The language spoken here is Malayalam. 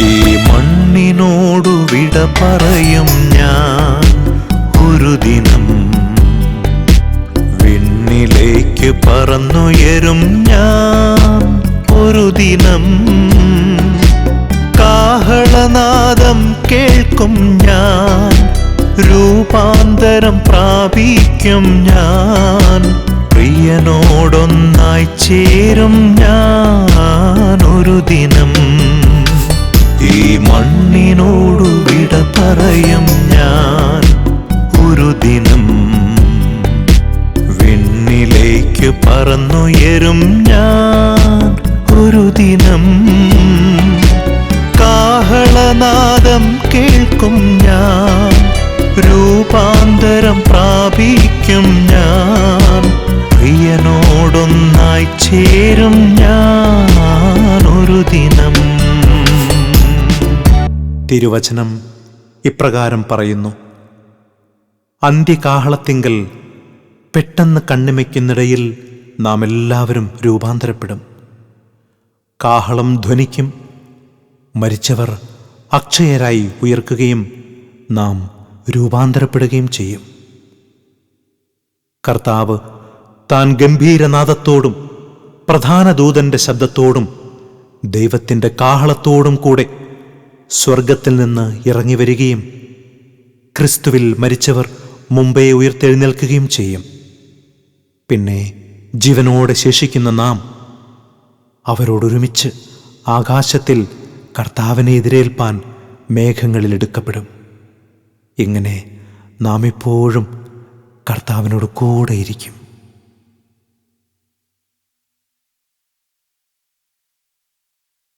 ഈ മണ്ണിനോടു വിട പറയും ഞാൻ ഒരു ദിനം. വിണ്ണിലേക്ക് പറന്നുയരും ഞാൻ ഒരു ദിനം. കാഹളനാദം കേൾക്കും ഞാൻ രൂപാന്തരം പ്രാപിക്കും ഞാൻ പ്രിയനോടൊന്നായി ചേരും ഞാൻ ഒരു ദിനം. പറന്നുയരും ഞാൻ ഒരു ദിനം. കാഹളനാദം കേൾക്കും ഞാൻ രൂപാന്തരം പ്രാപിക്കും ഞാൻ. പ്രിയനോടൊന്നായി ചേരും ഞാൻ ഒരു ദിനം. തിരുവചനം ഇപ്രകാരം പറയുന്നു. അന്ത്യകാഹളത്തിങ്കൽ പെട്ടെന്ന് കണ്ണിമയ്ക്കുന്നിടയിൽ നാം എല്ലാവരും രൂപാന്തരപ്പെടും. കാഹളം ധ്വനിക്കും മരിച്ചവർ അക്ഷയരായി ഉയർക്കുകയും നാം രൂപാന്തരപ്പെടുകയും ചെയ്യും. കർത്താവ് താൻ ഗംഭീരനാദത്തോടും പ്രധാന ദൂതന്റെ ശബ്ദത്തോടും ദൈവത്തിന്റെ കാഹളത്തോടും കൂടെ സ്വർഗത്തിൽ നിന്ന് ഇറങ്ങി വരികയും ക്രിസ്തുവിൽ മരിച്ചവർ മുമ്പേ ഉയർത്തെഴുന്നേൽക്കുകയും ചെയ്യും. പിന്നെ ജീവനോടെ ശേഷിക്കുന്ന നാം അവരോടൊരുമിച്ച് ആകാശത്തിൽ കർത്താവിനെ എതിരേൽപ്പാൻ മേഘങ്ങളിൽ എടുക്കപ്പെടും. ഇങ്ങനെ നാം എപ്പോഴും കർത്താവിനോട് കൂടെയിരിക്കും.